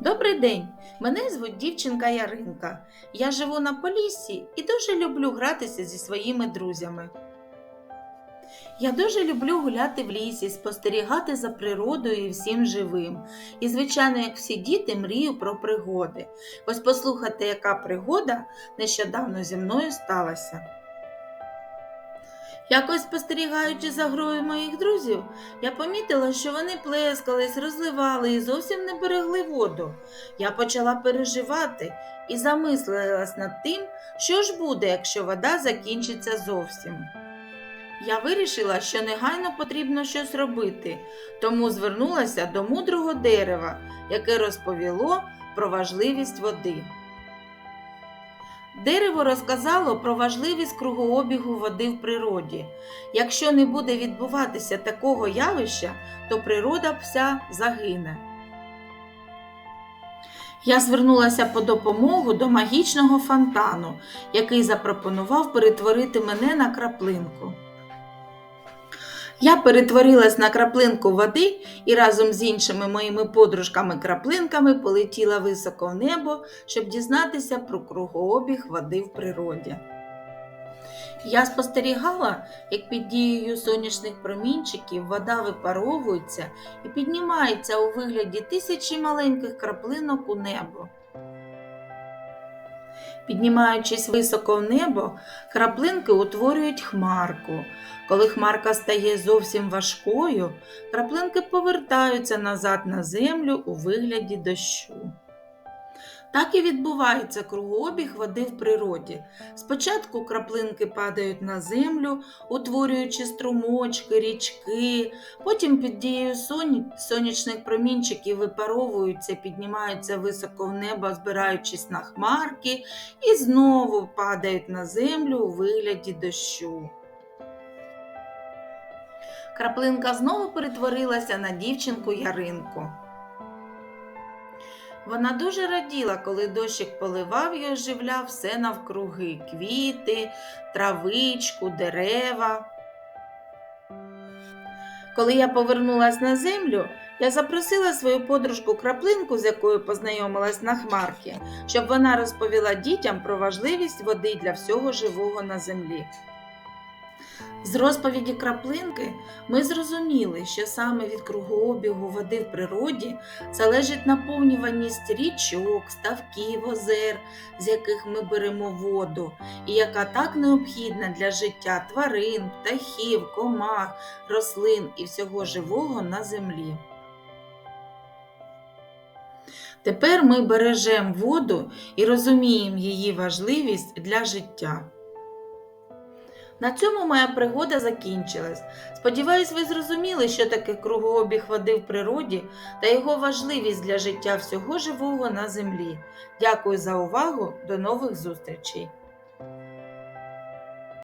Добрий день! Мене звуть дівчинка Яринка. Я живу на Поліссі і дуже люблю гратися зі своїми друзями. Я дуже люблю гуляти в лісі, спостерігати за природою і всім живим. І, звичайно, як всі діти, мрію про пригоди. Ось послухайте, яка пригода нещодавно зі мною сталася. Якось спостерігаючи за грою моїх друзів, я помітила, що вони плескались, розливали і зовсім не берегли воду. Я почала переживати і замислилась над тим, що ж буде, якщо вода закінчиться зовсім. Я вирішила, що негайно потрібно щось робити, тому звернулася до мудрого дерева, яке розповіло про важливість води. Дерево розказало про важливість кругообігу води в природі. Якщо не буде відбуватися такого явища, то природа вся загине. Я звернулася по допомогу до магічного фонтану, який запропонував перетворити мене на краплинку. Я перетворилась на краплинку води і разом з іншими моїми подружками-краплинками полетіла високо в небо, щоб дізнатися про кругообіг води в природі. Я спостерігала, як під дією сонячних промінчиків вода випаровується і піднімається у вигляді тисячі маленьких краплинок у небо. Піднімаючись високо в небо, краплинки утворюють хмарку. Коли хмарка стає зовсім важкою, краплинки повертаються назад на землю у вигляді дощу. Так і відбувається кругообіг води в природі. Спочатку краплинки падають на землю, утворюючи струмочки, річки, потім під дією сонячних промінчиків випаровуються, піднімаються високо в небо, збираючись на хмарки, і знову падають на землю у вигляді дощу. Краплинка знову перетворилася на дівчинку Яринку. Вона дуже раділа, коли дощик поливав і оживляв все навкруги квіти, травичку, дерева. Коли я повернулась на землю, я запросила свою подружку краплинку, з якою познайомилась на хмарки, щоб вона розповіла дітям про важливість води для всього живого на землі. З розповіді краплинки ми зрозуміли, що саме від кругообігу води в природі залежить наповнюваність річок, ставків, озер, з яких ми беремо воду, і яка так необхідна для життя тварин, птахів, комах, рослин і всього живого на землі. Тепер ми бережемо воду і розуміємо її важливість для життя. На цьому моя пригода закінчилась. Сподіваюсь, ви зрозуміли, що таке кругообіг води в природі та його важливість для життя всього живого на землі. Дякую за увагу. До нових зустрічей!